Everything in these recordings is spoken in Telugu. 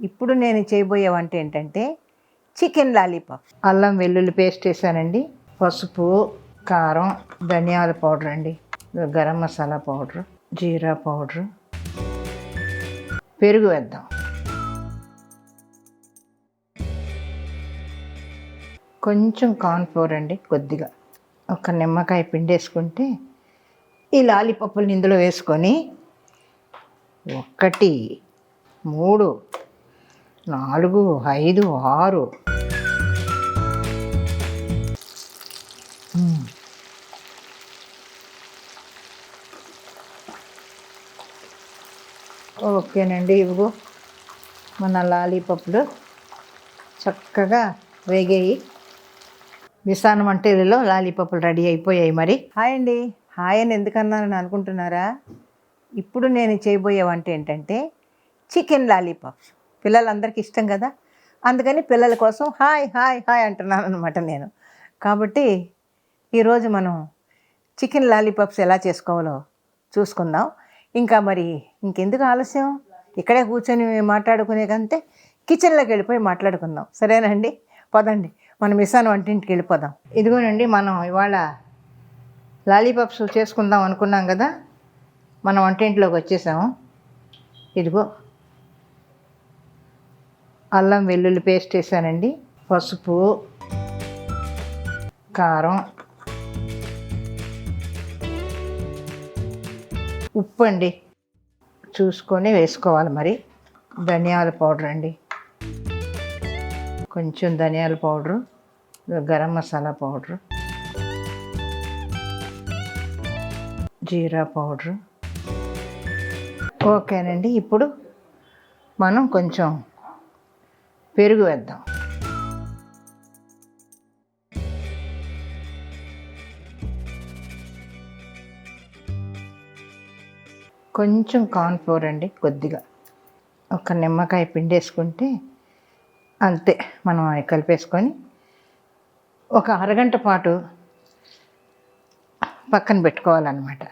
ఇప్పుడు నేను చేయబోయే వంట ఏంటంటే చికెన్ లాలీపాప్. అల్లం వెల్లుల్లి పేస్ట్ వేసానండి. పసుపు కారం ధనియాల పౌడర్ అండి. Garam masala powder jeera powder. పెరుగు వేద్దాం. కొంచెం కార్న్ఫ్లోర్ అండి కొద్దిగా. ఒక నిమ్మకాయ పిండేసుకుంటే ఈ లాలీపప్పులు ఇందులో వేసుకొని ఒకటి మూడు నాలుగు ఐదు ఆరు. ఓకేనండి ఇవిగో మన లాలీపప్పులు చక్కగా వేగాయి. విసానం వంటలలో లాలీపప్పులు రెడీ అయిపోయాయి మరి. హాయ్ అండి. హాయ్ అని ఎందుకన్నానని అనుకుంటున్నారా? ఇప్పుడు నేను చేయబోయే వంట ఏంటంటే చికెన్ లాలీపాప్స్. పిల్లలందరికీ ఇష్టం కదా? అందుకని పిల్లల కోసం హాయ్ హాయ్ హాయ్ అంటున్నాను అనమాట నేను. కాబట్టి ఈరోజు మనం చికెన్ లాలీపాప్స్ ఎలా చేసుకోవాలో చూసుకుందాం. ఇంకా మరి ఇంకెందుకు ఆలస్యం? ఇక్కడే కూర్చొని మాట్లాడుకునే కంటే కిచెన్లోకి వెళ్ళిపోయి మాట్లాడుకుందాం. సరేనండి? పదండి. మనం మిసాన్ వంటింటికి వెళ్ళిపోదాం. ఇదిగోనండి మనం ఇవాళ లాలీపాప్స్ చేసుకుందాం అనుకున్నాం కదా? మనం వంటింట్లోకి వచ్చేసాము. ఇదిగో. అల్లం వెల్లుల్లి పేస్ట్ వేసానండి. పసుపు కారం ఉప్పు అండి. చూసుకొని వేసుకోవాలి మరి. ధనియాల పౌడర్ అండి. కొంచెం ధనియాల powder garam masala powder jeera powder. ఓకేనండి ఇప్పుడు మనం కొంచెం పెరుగు వేద్దాం. కొంచెం కార్న్ఫ్లోర్ అండి కొద్దిగా. ఒక నిమ్మకాయ పిండేసుకుంటే అంతే మనం అవి కలిపేసుకొని ఒక అరగంట పాటు పక్కన పెట్టుకోవాలన్నమాట.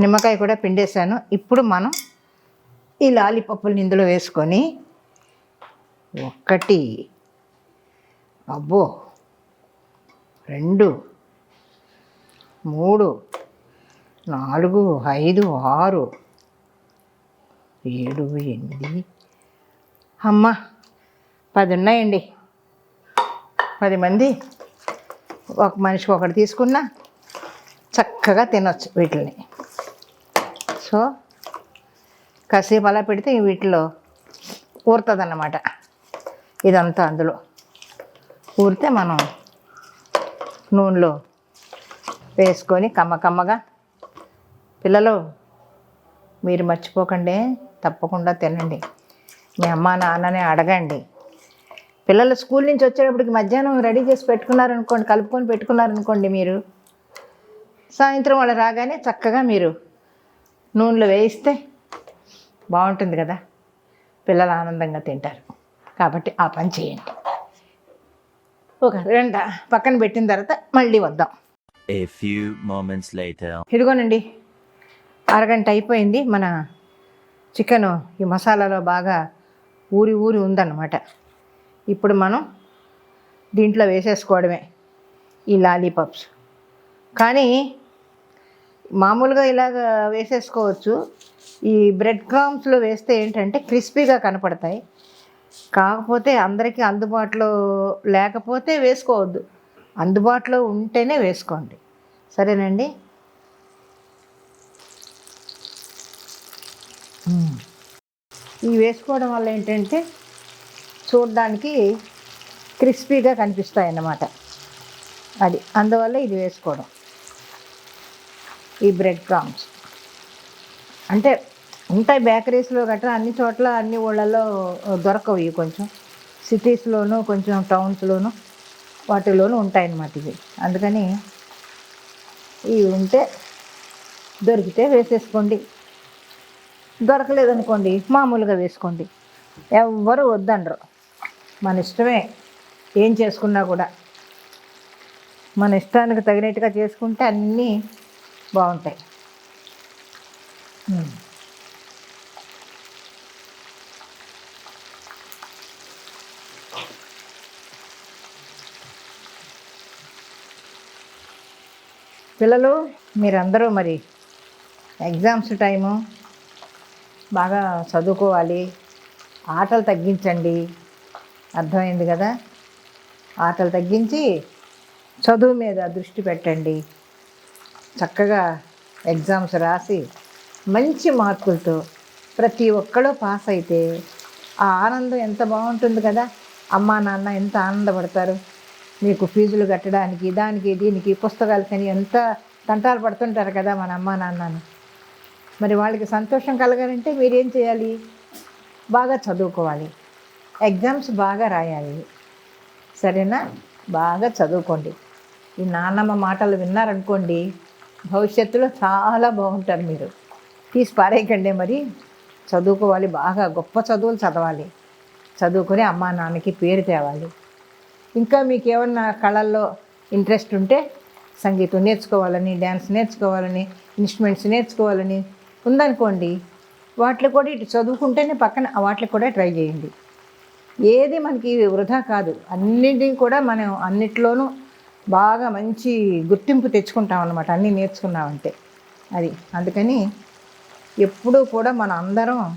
నిమ్మకాయ కూడా పిండేశాను ఇప్పుడు మనం ఈ లాలీపప్పులు ఇందులో వేసుకొని ఒకటి అబ్బో రెండు మూడు నాలుగు ఐదు ఆరు ఏడు ఎనిమిది. అమ్మ పది ఉన్నాయండి. పది మంది ఒక మనిషికి ఒకటి తీసుకున్నా చక్కగా తినొచ్చు వీటిని సో కాసేపు అలా పెడితే వీటిలో ఊరుతుంది అన్నమాట ఇదంతా అందులో. ఊరితే మనం నూనెలో వేసుకొని కమ్మ కమ్మగా పిల్లలు మీరు మర్చిపోకండి తప్పకుండా తినండి. మీ అమ్మ నాన్ననే అడగండి. పిల్లలు స్కూల్ నుంచి వచ్చేటప్పటికి మధ్యాహ్నం రెడీ చేసి పెట్టుకున్నారనుకోండి కలుపుకొని పెట్టుకున్నారనుకోండి మీరు సాయంత్రం వాళ్ళు రాగానే చక్కగా మీరు నూనెలో వేయిస్తే బాగుంటుంది కదా. పిల్లలు ఆనందంగా తింటారు. కాబట్టి ఆ పని చేయండి. ఒక గంట పక్కన పెట్టిన తర్వాత మళ్ళీ వద్దాం. A few moments later. ఇదిగోనండి అరగంట అయిపోయింది. మన చికెన్ ఈ మసాలాలో బాగా ఊరి ఊరి ఉందన్నమాట. ఇప్పుడు మనం దీంట్లో వేసేసుకోవడమే ఈ లాలీపాప్స్. కానీ మామూలుగా ఇలాగ వేసేసుకోవచ్చు. ఈ బ్రెడ్ క్రామ్స్లో వేస్తే ఏంటంటే క్రిస్పీగా కనపడతాయి. కాకపోతే అందరికీ అందుబాటులో లేకపోతే వేసుకోవద్దు. అందుబాటులో ఉంటేనే వేసుకోండి. సరేనండి? ఇవి వేసుకోవడం వల్ల ఏంటంటే చూడడానికి క్రిస్పీగా కనిపిస్తాయి అన్నమాట అది అందువల్ల ఇది వేసుకోవడం. ఈ బ్రెడ్ క్రామ్స్. అంటే ఉంటాయి బేకరీస్లో గట్రా అన్ని చోట్ల అన్ని ఊళ్ళల్లో దొరకవు ఇవి కొంచెం. సిటీస్లోను కొంచెం టౌన్స్లోను వాటిలోనూ ఉంటాయన్నమాట ఇవి. అందుకని ఇవి ఉంటే దొరికితే వేసేసుకోండి. దొరకలేదనుకోండి మామూలుగా వేసుకోండి. ఎవ్వరు వద్దనరు. మన ఇష్టమే ఏం చేసుకున్నా కూడా. మన ఇష్టానికి తగినట్టుగా చేసుకుంటే అన్నీ బాగుంటాయి. పిల్లలు మీరందరూ మరి ఎగ్జామ్స్ టైము బాగా చదువుకోవాలి. ఆటలు తగ్గించండి. అర్థమైంది కదా? ఆటలు తగ్గించి చదువు మీద దృష్టి పెట్టండి. చక్కగా ఎగ్జామ్స్ రాసి మంచి మార్కులతో ప్రతి ఒక్కళ్ళు పాస్ అయితే ఆ ఆనందం ఎంత బాగుంటుంది కదా? అమ్మా నాన్న ఎంత ఆనందపడతారు? మీకు ఫీజులు కట్టడానికి దానికి దీనికి పుస్తకాలకని ఎంత తంటాలు పడుతుంటారు కదా మన అమ్మ నాన్నను. మరి వాళ్ళకి సంతోషం కలగాలంటే మీరేం చేయాలి? బాగా చదువుకోవాలి. ఎగ్జామ్స్ బాగా రాయాలి. సరేనా? బాగా చదువుకోండి. ఈ నాన్నమ్మ మాటలు విన్నారనుకోండి భవిష్యత్తులో చాలా బాగుంటారు మీరు. తీసి పారేయకండి మరి. చదువుకోవాలి బాగా గొప్ప చదువులు చదవాలి. చదువుకొని అమ్మా నాన్నకి పేరు తేవాలి. ఇంకా మీకు ఏమన్నా కళల్లో ఇంట్రెస్ట్ ఉంటే సంగీతం నేర్చుకోవాలని డ్యాన్స్ నేర్చుకోవాలని ఇన్స్ట్రుమెంట్స్ నేర్చుకోవాలని ఉందనుకోండి వాటిలో కూడా ఇటు చదువుకుంటేనే పక్కన వాటిలో కూడా ట్రై చేయండి. ఏది మనకి వృధా కాదు. అన్నిటిని కూడా మనం అన్నిట్లోనూ బాగా మంచి గుర్తింపు తెచ్చుకుంటాం అన్నమాట అన్నీ నేర్చుకున్నామంటే. అది. అందుకని ఎప్పుడూ కూడా మన అందరం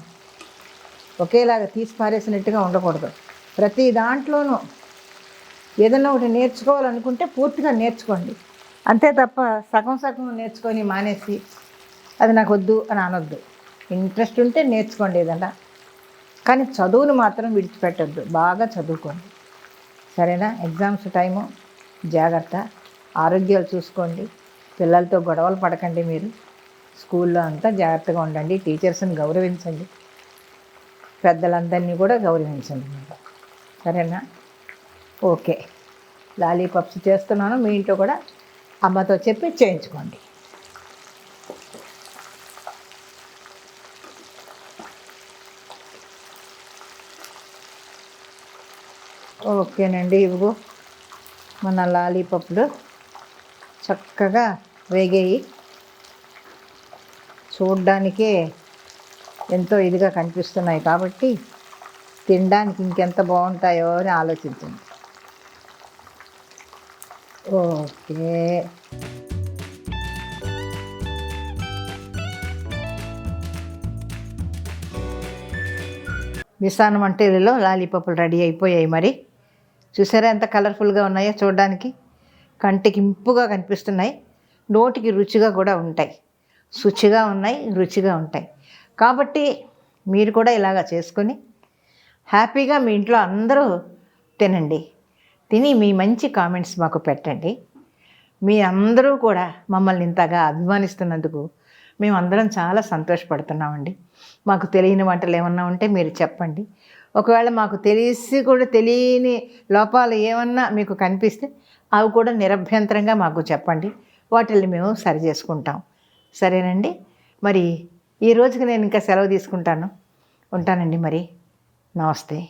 ఒకేలాగా తీసి పారేసినట్టుగా ఉండకూడదు. ప్రతి దాంట్లోనూ ఏదైనా ఒకటి నేర్చుకోవాలనుకుంటే పూర్తిగా నేర్చుకోండి. అంతే తప్ప సగం సగం నేర్చుకొని మానేసి అది నాకు వద్దు అని అనొద్దు. ఇంట్రెస్ట్ ఉంటే నేర్చుకోండి ఏదన్నా. కానీ చదువును మాత్రం విడిచిపెట్టద్దు. బాగా చదువుకోండి. సరేనా? Exams time. జాగ్రత్త. ఆరోగ్యాలు చూసుకోండి. పిల్లలతో గొడవలు పడకండి మీరు. స్కూల్లో అంతా జాగ్రత్తగా ఉండండి. టీచర్స్ని గౌరవించండి. పెద్దలందరినీ కూడా గౌరవించండి. సరేనా? ఓకే. లాలీపాప్స్ చేస్తున్నాను మీ ఇంట్లో కూడా అమ్మతో చెప్పి చేయించుకోండి. ఓకేనండి ఇవిగో మన లాలీపప్లు చక్కగా వేగాయి. చూడ్డానికే ఎంతో ఇదిగా కనిపిస్తున్నాయి కాబట్టి తినడానికి ఇంకెంత బాగుంటాయో అని ఆలోచించండి. ఓకే. విసాన వంటేలలో లాలీపాపులు రెడీ అయిపోయాయి మరి. చూసారా ఎంత కలర్ఫుల్గా ఉన్నాయో చూడడానికి? కంటికి ఇంపుగా కనిపిస్తున్నాయి. నోటికి రుచిగా కూడా ఉంటాయి. శుచిగా ఉన్నాయి రుచిగా ఉంటాయి. కాబట్టి మీరు కూడా ఇలాగా చేసుకొని హ్యాపీగా మీ ఇంట్లో అందరూ తినండి. తిని మీ మంచి కామెంట్స్ మాకు పెట్టండి. మీ అందరూ కూడా మమ్మల్ని ఇంతగా అభిమానిస్తున్నందుకు మేమందరం చాలా సంతోషపడుతున్నామండి. మాకు తెలియని వంటలు ఏమన్నా ఉంటే మీరు చెప్పండి. ఒకవేళ మాకు తెలిసి కూడా తెలియని లోపాలు ఏమన్నా మీకు కనిపిస్తే అవి కూడా నిరభ్యంతరంగా మాకు చెప్పండి. వాటిని మేము సరి చేసుకుంటాం. సరేనండి? మరి ఈ రోజుకి నేను ఇంకా సెలవు తీసుకుంటాను. ఉంటానండి మరి. నమస్తే.